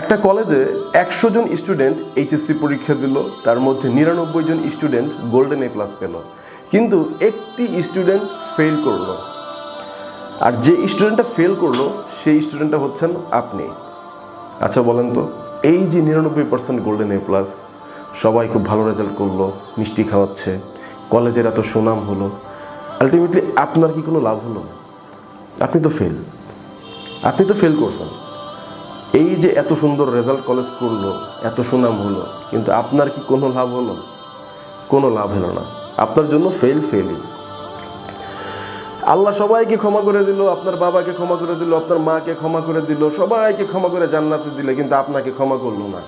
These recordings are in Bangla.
একটা কলেজে একশো জন স্টুডেন্ট এইচএসসি পরীক্ষা দিল, তার মধ্যে নিরানব্বই জন স্টুডেন্ট গোল্ডেন এ প্লাস পেল। কিন্তু একটি স্টুডেন্ট ফেল করল। আর যে স্টুডেন্টটা ফেল করল, সেই স্টুডেন্টটা হচ্ছেন আপনি। আচ্ছা বলেন তো, এই যে নিরানব্বই পার্সেন্ট গোল্ডেন এ প্লাস, সবাই খুব ভালো রেজাল্ট করল, মিষ্টি খাওয়াচ্ছে, কলেজের এত সুনাম হলো আলটিমেটলি আপনার কি কোনো লাভ হলো? আপনি তো ফেল আপনি তো ফেল করছেন। এই যে এত সুন্দর রেজাল্ট কলেজ করল, এত সুনাম হলো, কিন্তু আপনার কি কোনো লাভ হলো? কোনো লাভ হলো না। আপনার জন্য ফেল ফেলই আল্লাহ সবাইকে ক্ষমা করে দিল, আপনার বাবাকে ক্ষমা করে দিল, আপনার মাকে ক্ষমা করে দিল, সবাইকে ক্ষমা করে জান্নাতে দিলে, কিন্তু আপনাকে ক্ষমা করল না।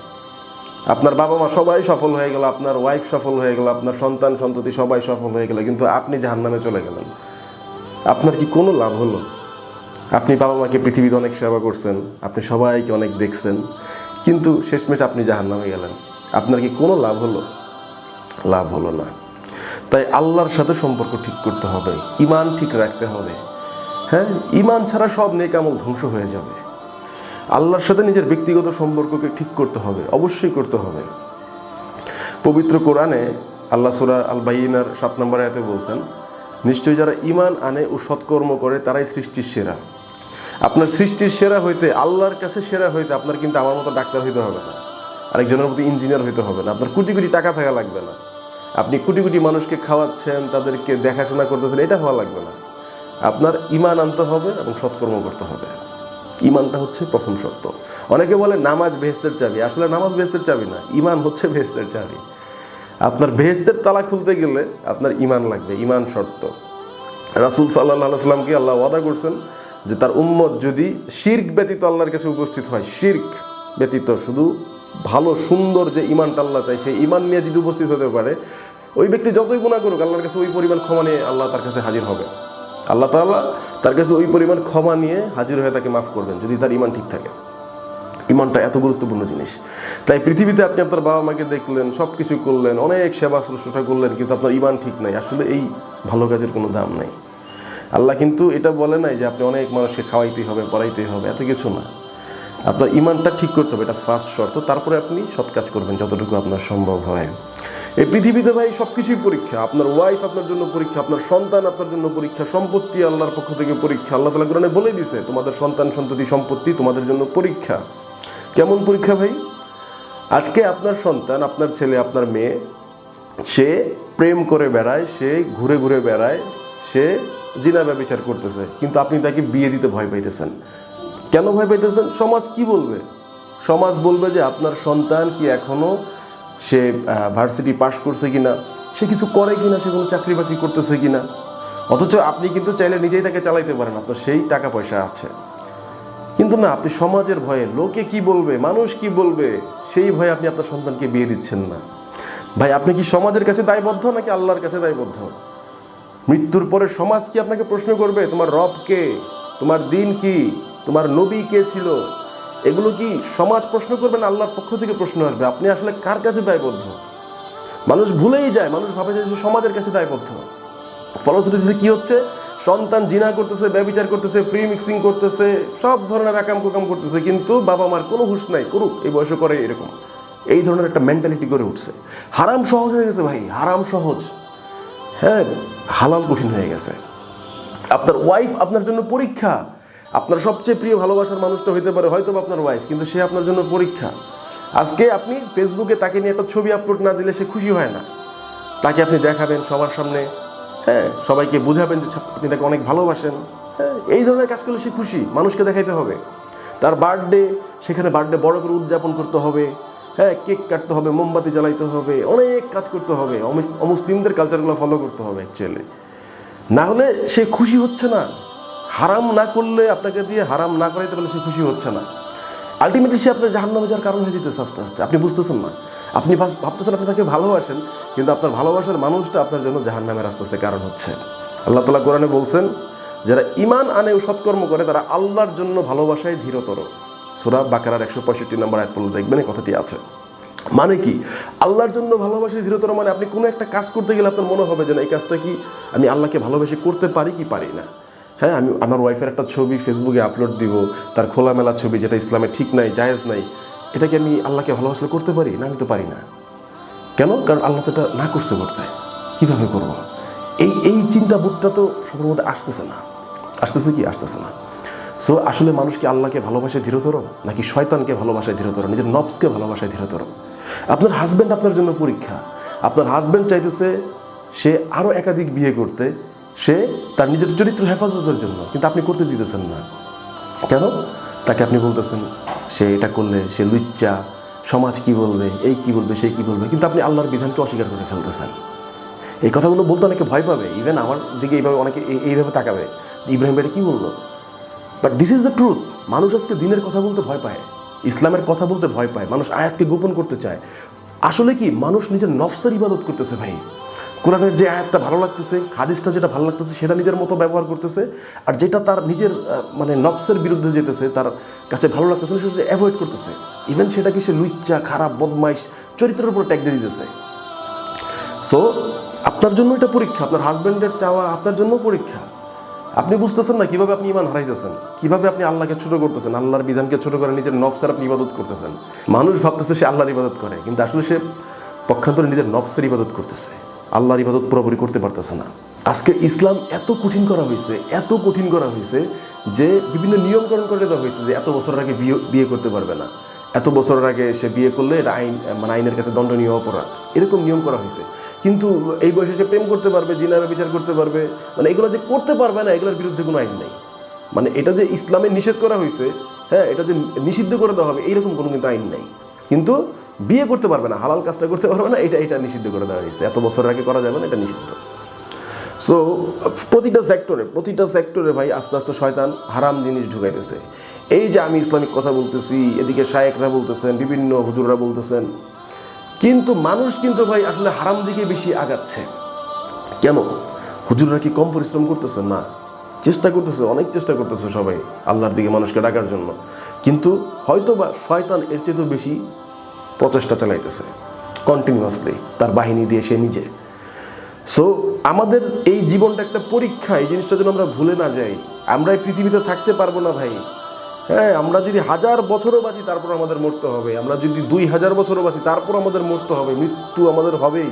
আপনার বাবা মা সবাই সফল হয়ে গেল, আপনার ওয়াইফ সফল হয়ে গেল, আপনার সন্তান সন্ততি সবাই সফল হয়ে গেল, কিন্তু আপনি জাহান্নামে চলে গেলেন। আপনার কি কোনো লাভ হলো? আপনি বাবা মাকে পৃথিবীতে অনেক সেবা করছেন, আপনি সবাইকে অনেক দেখছেন, কিন্তু শেষমেশ আপনি জাহান্নামে গেলেন। আপনার কি কোনো লাভ হলো? লাভ হলো না। তাই আল্লাহর সাথে সম্পর্ক ঠিক করতে হবে ইমান ঠিক রাখতে হবে। হ্যাঁ ইমান ছাড়া সব নেক আমল ধ্বংস হয়ে যাবে। আল্লাহর সাথে নিজের ব্যক্তিগত সম্পর্ককে ঠিক করতে হবে, অবশ্যই করতে হবে। পবিত্র কোরআনে আল্লাহ সুরা আল বাইনার সাত নম্বর আয়াতে বলছেন, নিশ্চয়ই যারা ইমান আনে ও সৎকর্ম করে, তারাই সৃষ্টির সেরা। আপনার সৃষ্টির সেরা হইতে, আল্লাহর কাছে সেরা হইতে আপনার কিন্তু আমার মতো ডাক্তার হইতে হবে না। আরেকজনের মতো ইঞ্জিনিয়ার হইতে হবে না। আপনার কোটি কোটি টাকা থাকা লাগবে না। আপনি কোটি কোটি মানুষকে খাওয়াচ্ছেন, তাদেরকে দেখাশোনা করতেছেন, এটা হওয়া লাগবে না। আপনার ইমান আনতে হবে এবং সৎকর্ম করতে হবে। ইমানটা হচ্ছে প্রথম শর্ত। অনেকে বলে নামাজ বেহেস্তের চাবি। আসলে নামাজ বেহেস্তের চাবি না, ইমান হচ্ছে বেহেস্তের চাবি। আপনার বেহেস্তের তালা খুলতে গেলে আপনার ইমান লাগবে, ইমান শর্ত। রাসুল সাল্লাহ সাল্লামকে আল্লাহ ওয়াদা করছেন যে তার উম্মত যদি শির্ক ব্যতীত আল্লাহর কাছে উপস্থিত হয়, শির্ক ব্যতীত শুধু ভালো, সুন্দর যে ইমানটা আল্লাহ চাই সেই ইমান নিয়ে যদি উপস্থিত হতে পারে, ওই ব্যক্তি যতই গুণা করুক, আল্লাহর কাছে ওই পরিমাণ ক্ষমা নিয়ে আল্লাহ তার কাছে হাজির হবে। আল্লাহ তাআলা তার কাছে ওই পরিমাণ ক্ষমা নিয়ে হাজির হয়ে তাকে মাফ করবেন, যদি তার ইমান ঠিক থাকে। ইমানটা এত গুরুত্বপূর্ণ জিনিস। তাই পৃথিবীতে আপনি আপনার বাবা মাকে দেখলেন সব কিছু করলেন, অনেক সেবা শুশ্রূষা করলেন, কিন্তু আপনার ইমান ঠিক নাই। আসলে এই ভালো কাজের কোনো দাম নাই। আল্লাহ কিন্তু এটা বলে নাই যে আপনি অনেক মানুষকে খাওয়াইতেই হবে, পড়াইতেই হবে, এত কিছু না। আপনার ইমানটা ঠিক করতে হবে, এটা ফার্স্ট শর্ত, তারপরে আপনি সৎ কাজ করবেন যতটুকু আপনার সম্ভব হয়। এই পৃথিবীতে ভাই সব কিছুই পরীক্ষা, আপনার ওয়াইফ আপনার জন্য পরীক্ষা, আপনার সন্তান আপনার জন্য পরীক্ষা, সম্পত্তি আল্লাহর পক্ষ থেকে পরীক্ষা। আল্লাহ তালা কোরআনে বলে দিছে তোমাদের সন্তান সন্ততি সম্পত্তি তোমাদের জন্য পরীক্ষা। কেমন পরীক্ষা ভাই? আজকে আপনার সন্তান, আপনার ছেলে, আপনার মেয়ে, সে প্রেম করে বেড়ায়, সে ঘুরে ঘুরে বেড়ায়, সে জিনা ব্যবচার করতেছে, কিন্তু আপনি তাকে বিয়ে দিতে ভয় পাইতেছেন। কেন ভয় পাইতেছেন? সমাজ কি বলবে? সমাজ বলবে যে আপনার সন্তান কি এখনও সে ভার্সিটি পাশ করছে কিনা? সে কিছু করে কিনা? সে কোনো চাকরি বাকরি করতেছে কিনা? অথচ আপনি কিন্তু চাইলে নিজেই তাকে চালাইতে পারেন, আপনার সেই টাকা পয়সা আছে। কিন্তু না, আপনি সমাজের ভয়ে, লোকে কি বলবে, মানুষ কি বলবে, সেই ভয়ে আপনি আপনার সন্তানকে বিয়ে দিচ্ছেন না। ভাই, আপনি কি সমাজের কাছে দায়বদ্ধ নাকি আল্লাহর কাছে দায়বদ্ধ? মৃত্যুর পরে সমাজ কি আপনাকে প্রশ্ন করবে? তোমার রব কে? তোমার দিন কি? তোমার নবী কে ছিল? এগুলো কি সমাজ প্রশ্ন করবে না আল্লাহর পক্ষ থেকে প্রশ্ন আসবে? আপনি আসলে কার কাছে দায়বদ্ধ? মানুষ ভুলেই যায়, মানুষ ভাবে যে সমাজের কাছে দায়বদ্ধ। ফলশ্রুতিতে কি হচ্ছে? সন্তান জিনা করতেছে, ব্যবচার করতেছে ফ্রি মিক্সিং করতেছে, সব ধরনের আকাম কুকাম করতেছে, কিন্তু বাবা মার কোনো হুশ নাই, করুক, এই বয়সে করে এরকম। এই ধরনের একটা মেন্টালিটি গড়ে উঠছে। হারাম সহজ হয়ে গেছে ভাই, হারাম সহজ। হ্যাঁ হালাল কঠিন হয়ে গেছে। আপনার ওয়াইফ আপনার জন্য পরীক্ষা। আপনার সবচেয়ে প্রিয় ভালোবাসার মানুষটা হইতে পারে হয়তো আপনার ওয়াইফ কিন্তু সে আপনার জন্য পরীক্ষা। আজকে আপনি ফেসবুকে তাকে নিয়ে একটা ছবি আপলোড না দিলে সে খুশি হয় না। তাকে আপনি দেখাবেন সবার সামনে। হ্যাঁ সবাইকে বুঝাবেন যে আপনি তাকে অনেক ভালোবাসেন। হ্যাঁ এই ধরনের কাজ করলে সে খুশি, মানুষকে দেখাইতে হবে। তার বার্থডে সেখানে বার্থডে বড় করে উদযাপন করতে হবে। হ্যাঁ কেক কাটতে হবে, মোমবাতি জ্বালাইতে হবে, অনেক কাজ করতে হবে অমুসলিমদের কালচারগুলো ফলো করতে হবে অ্যাকচুয়ালি না হলে সে খুশি হচ্ছে না। হারাম না করলে আপনাকে দিয়ে হারাম না করাইতে পারলে সে খুশি হচ্ছে না। আলটিমেটলি সে আপনার জাহান্নামে যাওয়ার কারণ হয়ে যেতেছে আস্তে আস্তে। আপনি বুঝতেছেন না? আপনি ভাবতেছেন আপনি তাকে ভালোবাসেন, কিন্তু আপনার ভালোবাসার মানুষটা আপনার জন্য জাহান্নামের আস্তে আস্তে কারণ হচ্ছে। আল্লাহ তালা কোরআনে বলছেন, যারা ইমান আনে ও সৎকর্ম করে, তারা আল্লাহর জন্য ভালোবাসায় ধীরতর। সুরা বাকারার একশো পঁয়ষট্টি নম্বর এক পড়লে দেখবেন, এই কথাটি আছে। মানে কি? আল্লাহর জন্য ভালোবাসি ধীরতর মানে আপনি কোনো একটা কাজ করতে গেলে আপনার মনে হবে যে না এই কাজটা কি আমি আল্লাহকে ভালোবেসে করতে পারি কি পারি না? হ্যাঁ আমি, আমার ওয়াইফের একটা ছবি ফেসবুকে আপলোড দিব, তার খোলামেলা ছবি যেটা ইসলামে ঠিক নাই, জায়েজ নাই, এটা কি আমি আল্লাহকে ভালোবাসলে করতে পারি? না, আমি তো পারি না। কেন? কারণ আল্লাহ তো এটা না করছে করতে। কীভাবে করব? এই এই চিন্তা চিন্তাবোধটা তো সবার মধ্যে আসতেছে না। আসতেছে কি? আসতেছে না। সো আসলে মানুষ কি আল্লাহকে ভালোবাসে ধীরতর নাকি শয়তানকে ভালোবাসায় ধীরতর? নিজের নবসকে ভালোবাসায় ধীরতর? আপনার হাজব্যান্ড আপনার জন্য পরীক্ষা। আপনার হাজব্যান্ড চাইতেছে সে আরও একাধিক বিয়ে করতে, সে তার নিজের চরিত্র হেফাজতের জন্য, কিন্তু আপনি করতে দিতেছেন না। কেন? তাকে আপনি বলতেছেন, সে এটা করলে সে লুচ্চা, সমাজ কি বলবে, এই কি বলবে, সেই কি বলবে? কিন্তু আপনি আল্লাহর বিধানকে অস্বীকার করে ফেলতেছেন। এই কথাগুলো বলতে অনেকে ভয় পাবে। ইভেন আমার দিকে এইভাবে অনেকে এই- এইভাবে তাকাবে যে, ইব্রাহিম এটা কি বলল? But this is the truth মানুষ আজকে দিনের কথা বলতে ভয় পায়, ইসলামের কথা বলতে ভয় পায়, মানুষ আয়াতকে গোপন করতে চায়। আসলে কি, মানুষ নিজের নফসের ইবাদত করতেছে ভাই। কোরআনের যে আয়াতটা ভালো লাগতেছে, হাদিসটা যেটা ভালো লাগতেছে, সেটা নিজের মতো ব্যবহার করতেছে, আর যেটা তার নিজের মানে নফসের বিরুদ্ধে যেতেছে, তার কাছে ভালো লাগতেছে না, সেটা অ্যাভয়েড করতেছে। ইভেন সেটাকে সে লুচ্চা, খারাপ, বদমাইশ, চরিত্রের উপর ট্যাগ দিয়ে দিতেছে। সো আপনার জন্য এটা পরীক্ষা, আপনার হাজব্যান্ডের চাওয়া, আপনার জন্য পরীক্ষা। আপনি বুঝতেছেন না কীভাবে আপনি ইমান হারাইতেছেন? কীভাবে আপনি আল্লাহকে ছোট করতেছেন? আল্লাহর বিধানকে ছোট করে নিজের নফসের আপনি ইবাদত করতেছেন। মানুষ ভাবতেছে সে আল্লাহর ইবাদত করে, কিন্তু আসলে সে পক্ষান্তরে নিজের নফসের ইবাদত করতেছে। আল্লাহর ইবাদত পুরোপুরি করতে পারতেছে না। আজকে ইসলাম এত কঠিন করা হয়েছে, এত কঠিন করা হয়েছে যে বিভিন্ন নিয়মকরণ করে দেওয়া হয়েছে যে এত বছর আগে বিয়ে বিয়ে করতে পারবে না। এত বছরের আগে সে বিয়ে করলে এটা আইন মানে আইনের কাছে দণ্ডনীয় অপরাধ। এরকম নিয়ম করা হয়েছে। কিন্তু এই বয়সে সে প্রেম করতে পারবে জিনাবে বিচার করতে পারবে মানে এগুলো যে করতে পারবে না, এগুলোর বিরুদ্ধে কোনো আইন নেই। মানে এটা যে ইসলামে নিষেধ করা হয়েছে হ্যাঁ এটা যে নিষিদ্ধ করে দেওয়া হবে, এইরকম কোনো কিন্তু আইন নেই। কিন্তু বিয়ে করতে পারবে না, হালাল কাজটা করতে পারবে না, এটা এটা নিষিদ্ধ করে দেওয়া হয়েছে। এত বছরের আগে করা যাবে না, এটা নিষিদ্ধ। সো প্রতিটা সেক্টরে প্রতিটা সেক্টরে ভাই আস্তে আস্তে শয়তান হারাম জিনিস ঢুকাইতেছে। এই যে আমি ইসলামিক কথা বলতেছি, এদিকে শায়েকরা বলতেছেন, বিভিন্ন হুজুররা বলতেছেন, কিন্তু মানুষ কিন্তু ভাই আসলে হারাম দিকে বেশি আগাচ্ছে। কেন? হুজুররা কি কম পরিশ্রম করতেছে? না। চেষ্টা করতেছে, অনেক চেষ্টা করতেছে সবাই আল্লাহর দিকে মানুষকে ডাকার জন্য। কিন্তু হয়তো বা শয়তান এর চেয়েও বেশি প্রচেষ্টা চালাইতেছে কন্টিনিউয়াসলি তার বাহিনী দিয়ে সে নিজে। সো আমাদের এই জীবনটা একটা পরীক্ষা, এই জিনিসটা যেন আমরা ভুলে না যাই। আমরা এই পৃথিবীতে থাকতে পারব না ভাই। হ্যাঁ আমরা যদি হাজার বছরও বাঁচি, তারপর আমাদের মরতে হবে। আমরা যদি দুই হাজার বছরও বাঁচি, তারপর আমাদের মরতে হবে। মৃত্যু আমাদের হবেই।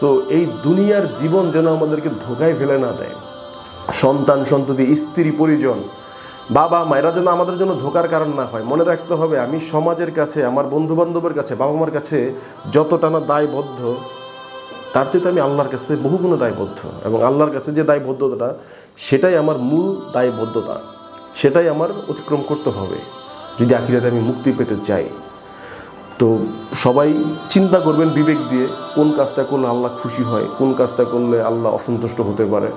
সো এই দুনিয়ার জীবন যেন আমাদেরকে ধোকায় ফেলে না দেয়। সন্তান, সন্ততি, স্ত্রী, পরিজন, বাবা, মায়েরা যেন আমাদের জন্য ধোকার কারণ না হয়। মনে রাখতে হবে, আমি সমাজের কাছে, আমার বন্ধু বান্ধবের কাছে বাবা মার কাছে যতটা না দায়বদ্ধ তার চেয়ে আমি আল্লাহর কাছে বহুগুণে দায়বদ্ধ এবং আল্লাহর কাছে যে দায়বদ্ধতাটা, সেটাই আমার মূল দায়বদ্ধতা। সেটাই আমার অতিক্রম করতে হবে যদি আখিরাতে আমি মুক্তি পেতে চাই। তো সবাই চিন্তা করবেন বিবেক দিয়ে কোন কাজটা করলে আল্লাহ খুশি হয়, কোন কাজটা করলে আল্লাহ অসন্তুষ্ট হতে পারে।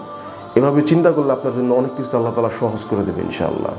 এভাবে চিন্তা করলে আপনার জন্য অনেক কিছু আল্লাহ তালা সহজ করে দেবে ইনশাআল্লাহ।